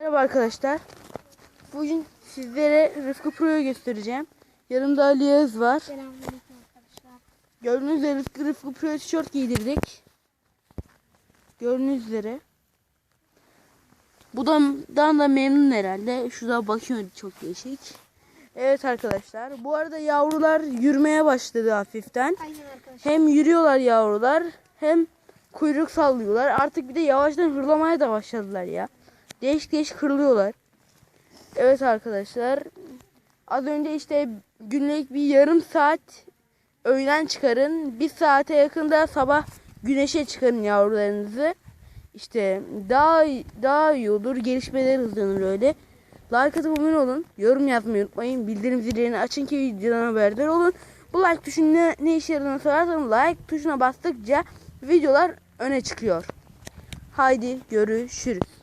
Merhaba arkadaşlar. Bugün sizlere Rıfkı Pro'yu göstereceğim. Yanımda Ali Yağız var. Selamünaleyküm arkadaşlar. Gördüğünüz üzere Rıfkı, Rıfkı Pro'ya tişört giydirdik. Gördüğünüz üzere. Budan da memnun herhalde. Şurada bakıyor çok değişik. Evet arkadaşlar. Bu arada yavrular yürümeye başladı hafiften. Aynen arkadaşlar. Hem yürüyorlar yavrular hem kuyruk sallıyorlar. Artık bir de yavaştan hırlamaya da başladılar ya. Değişik değişik hırlıyorlar. Evet arkadaşlar. Az önce işte günlük bir yarım saat öğlen çıkarın. Bir saate yakında sabah güneşe çıkarın yavrularınızı. İşte daha daha iyi olur. Gelişmeler hızlanır öyle. Like atıp abone olun. Yorum yazmayı unutmayın. Bildirim zillerini açın ki videodan haberdar olun. Bu like tuşunun ne, ne işe yaradığını sorarsanız like tuşuna bastıkça videolar öne çıkıyor. Haydi görüşürüz.